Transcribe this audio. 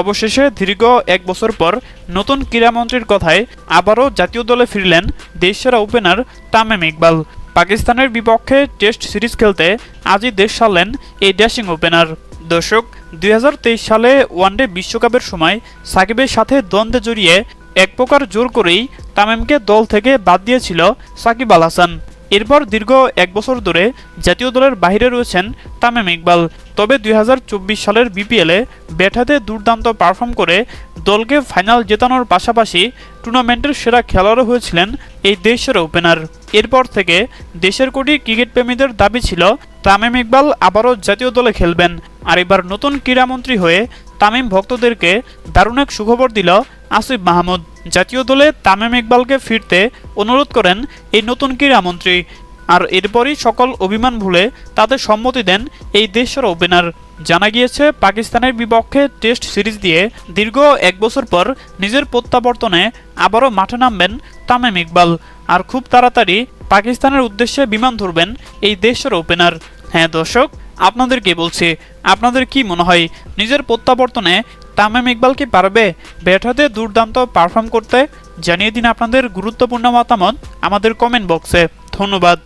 অবশেষে দীর্ঘ এক বছর পর নতুন ক্রীড়ামন্ত্রীর কথায় আবারও জাতীয় দলে ফিরলেন দেশসেরা ওপেনার তামিম ইকবাল। পাকিস্তানের বিপক্ষে টেস্ট সিরিজ খেলতে আজই দেশ সারলেন এই ড্যাশিং ওপেনার। দর্শক, দুই হাজার তেইশ সালে ওয়ানডে বিশ্বকাপের সময় সাকিবের সাথে দ্বন্দ্বে জড়িয়ে এক প্রকার জোর করেই তামিমকে দল থেকে বাদ দিয়েছিল সাকিব আল হাসান। এরপর দীর্ঘ এক বছর ধরে জাতীয় দলের বাইরে রয়েছেন তামিম ইকবাল। তবে দুই হাজার চব্বিশ সালের বিপিএলে ব্যাট হাতে দুর্দান্ত পারফর্ম করে দলকে ফাইনাল জেতানোর পাশাপাশি টুর্নামেন্টের সেরা খেলোয়াড়ও হয়েছিলেন এই দেশের ওপেনার এরপর থেকে দেশের কোটি ক্রিকেট প্রেমীদের দাবি ছিল, তামিম ইকবাল আবারও জাতীয় দলে খেলবেন। আর এবার নতুন ক্রীড়ামন্ত্রী হয়ে তামিম ভক্তদেরকে দারুণ এক সুখবর দিল আসিফ মাহমুদ। জাতীয় দলে তামিম ইকবালকে ফিরতে অনুরোধ করেন এই নতুন ক্রীড়ামন্ত্রী আর এরপরই সকল অভিমান ভুলে তাদের সম্মতি দেন এই দেশের ওপেনার। জানা গিয়েছে, পাকিস্তানের বিপক্ষে টেস্ট সিরিজ দিয়ে দীর্ঘ এক বছর পর নিজের প্রত্যাবর্তনে আবারও মাঠে নামবেন তামিম ইকবাল। আর খুব তাড়াতাড়ি পাকিস্তানের উদ্দেশ্যে বিমান ধরবেন এই দেশের ওপেনার। হ্যাঁ দর্শক আপনাদেরকে বলছি, আপনাদের কি মনে হয়, নিজের প্রত্যাবর্তনে তামিম ইকবাল কি পারবে ব্যাট হাতে দুর্দান্ত পারফর্ম করতে। জানিয়ে দিন আপনাদের গুরুত্বপূর্ণ মতামত আমাদের কমেন্ট বক্সে ধন্যবাদ।